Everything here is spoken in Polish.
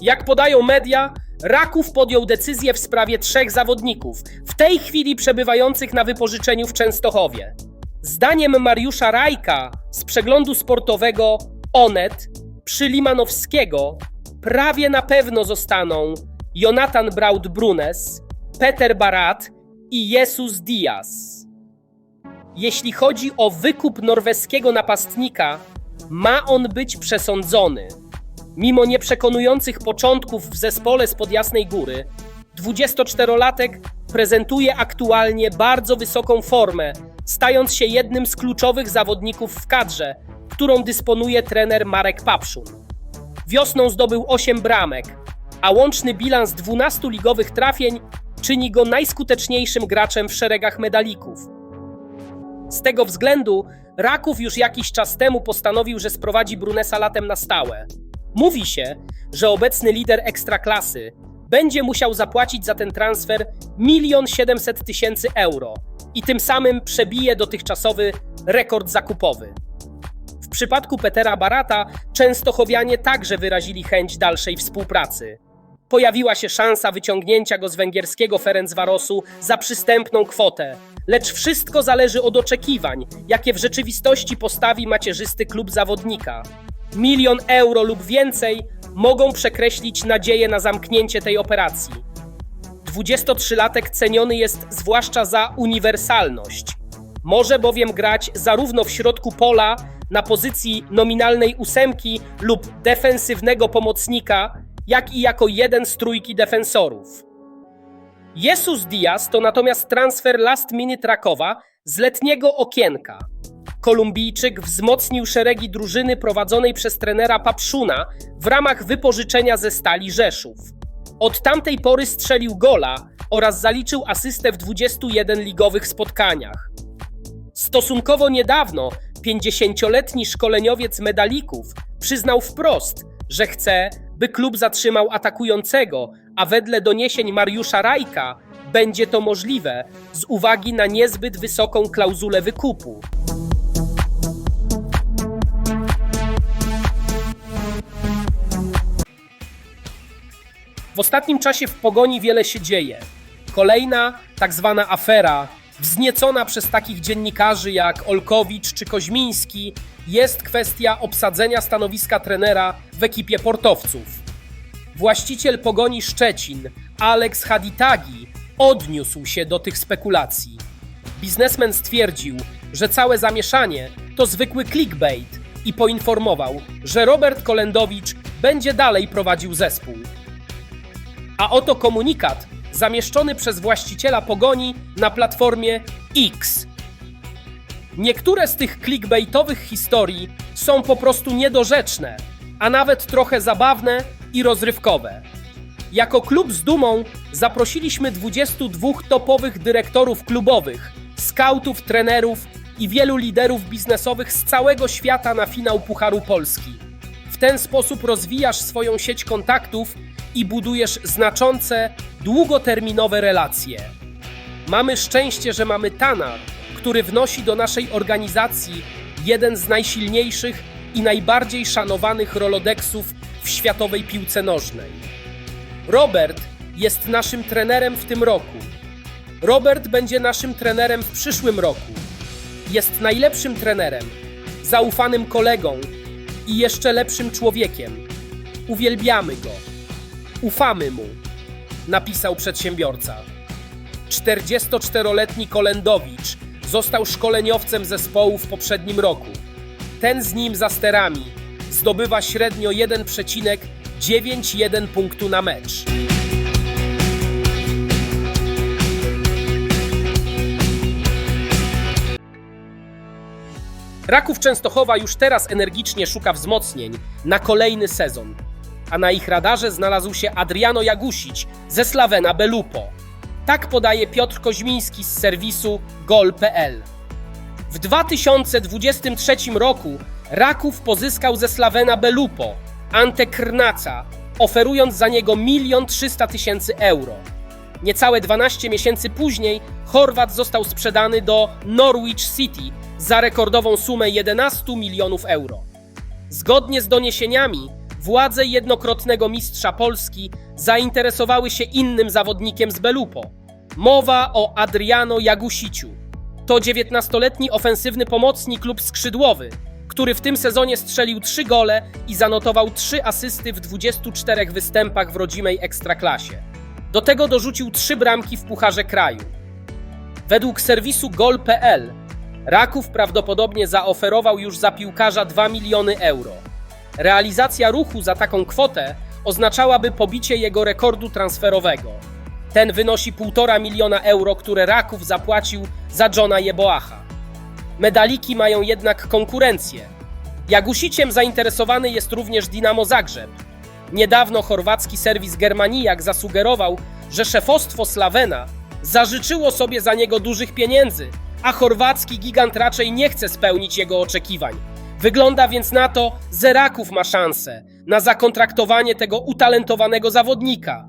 Jak podają media, Raków podjął decyzję w sprawie trzech zawodników, w tej chwili przebywających na wypożyczeniu w Częstochowie. Zdaniem Mariusza Rajka z przeglądu sportowego Onet przy Limanowskiego prawie na pewno zostaną Jonathan Braut-Brunes, Peter Barat i Jesus Diaz. Jeśli chodzi o wykup norweskiego napastnika, ma on być przesądzony. Mimo nieprzekonujących początków w zespole z Jasnej Góry, 24-latek prezentuje aktualnie bardzo wysoką formę, stając się jednym z kluczowych zawodników w kadrze, którą dysponuje trener Marek Papszun. Wiosną zdobył 8 bramek, a łączny bilans 12 ligowych trafień czyni go najskuteczniejszym graczem w szeregach medalików. Z tego względu Raków już jakiś czas temu postanowił, że sprowadzi Brunesa latem na stałe. Mówi się, że obecny lider ekstraklasy będzie musiał zapłacić za ten transfer 1 700 tysięcy euro i tym samym przebije dotychczasowy rekord zakupowy. W przypadku Petera Barata Częstochowianie także wyrazili chęć dalszej współpracy. Pojawiła się szansa wyciągnięcia go z węgierskiego Ferencvarosu za przystępną kwotę, lecz wszystko zależy od oczekiwań, jakie w rzeczywistości postawi macierzysty klub zawodnika. Milion euro lub więcej mogą przekreślić nadzieję na zamknięcie tej operacji. 23-latek ceniony jest zwłaszcza za uniwersalność. Może bowiem grać zarówno w środku pola na pozycji nominalnej ósemki lub defensywnego pomocnika, jak i jako jeden z trójki defensorów. Jesus Diaz to natomiast transfer last minute Rakowa z letniego okienka. Kolumbijczyk wzmocnił szeregi drużyny prowadzonej przez trenera Papszuna w ramach wypożyczenia ze Stali Rzeszów. Od tamtej pory strzelił gola oraz zaliczył asystę w 21 ligowych spotkaniach. Stosunkowo niedawno 50-letni szkoleniowiec medalików przyznał wprost, że chce, by klub zatrzymał atakującego, a wedle doniesień Mariusza Rajka będzie to możliwe z uwagi na niezbyt wysoką klauzulę wykupu. W ostatnim czasie w pogoni wiele się dzieje. Kolejna tak zwana afera, wzniecona przez takich dziennikarzy jak Olkowicz czy Koźmiński, jest kwestia obsadzenia stanowiska trenera w ekipie portowców. Właściciel pogoni Szczecin, Alex Haditagi, odniósł się do tych spekulacji. Biznesmen stwierdził, że całe zamieszanie to zwykły clickbait i poinformował, że Robert Kolendowicz będzie dalej prowadził zespół. A oto komunikat zamieszczony przez właściciela pogoni na platformie X. Niektóre z tych clickbaitowych historii są po prostu niedorzeczne, a nawet trochę zabawne i rozrywkowe. Jako klub z dumą zaprosiliśmy 22 topowych dyrektorów klubowych, skautów, trenerów i wielu liderów biznesowych z całego świata na finał Pucharu Polski. W ten sposób rozwijasz swoją sieć kontaktów i budujesz znaczące, długoterminowe relacje. Mamy szczęście, że mamy Tana, który wnosi do naszej organizacji jeden z najsilniejszych i najbardziej szanowanych rolodeksów w światowej piłce nożnej. Robert jest naszym trenerem w tym roku. Robert będzie naszym trenerem w przyszłym roku. Jest najlepszym trenerem, zaufanym kolegą i jeszcze lepszym człowiekiem. Uwielbiamy go. Ufamy mu, napisał przedsiębiorca. 44-letni Kolendowicz został szkoleniowcem zespołu w poprzednim roku. Ten z nim za sterami zdobywa średnio 1,91 punktu na mecz. Raków Częstochowa już teraz energicznie szuka wzmocnień na kolejny sezon, a na ich radarze znalazł się Adriano Jagusić ze Slavena Belupo. Tak podaje Piotr Koźmiński z serwisu gol.pl. W 2023 roku Raków pozyskał ze Slavena Belupo Ante Krnaca, oferując za niego 1 300 tysięcy euro. Niecałe 12 miesięcy później Chorwat został sprzedany do Norwich City za rekordową sumę 11 milionów euro. Zgodnie z doniesieniami, władze jednokrotnego mistrza Polski zainteresowały się innym zawodnikiem z Belupo. Mowa o Adriano Jagusiciu. To 19-letni ofensywny pomocnik lub skrzydłowy, który w tym sezonie strzelił 3 gole i zanotował 3 asysty w 24 występach w rodzimej ekstraklasie. Do tego dorzucił 3 bramki w Pucharze Kraju. Według serwisu gol.pl Raków prawdopodobnie zaoferował już za piłkarza 2 miliony euro. Realizacja ruchu za taką kwotę oznaczałaby pobicie jego rekordu transferowego. Ten wynosi 1,5 miliona euro, które Raków zapłacił za Johna Jeboacha. Medaliki mają jednak konkurencję. Jagusiciem zainteresowany jest również Dinamo Zagrzeb. Niedawno chorwacki serwis Germaniak zasugerował, że szefostwo Slawena zażyczyło sobie za niego dużych pieniędzy, a chorwacki gigant raczej nie chce spełnić jego oczekiwań. Wygląda więc na to, że Raków ma szansę na zakontraktowanie tego utalentowanego zawodnika.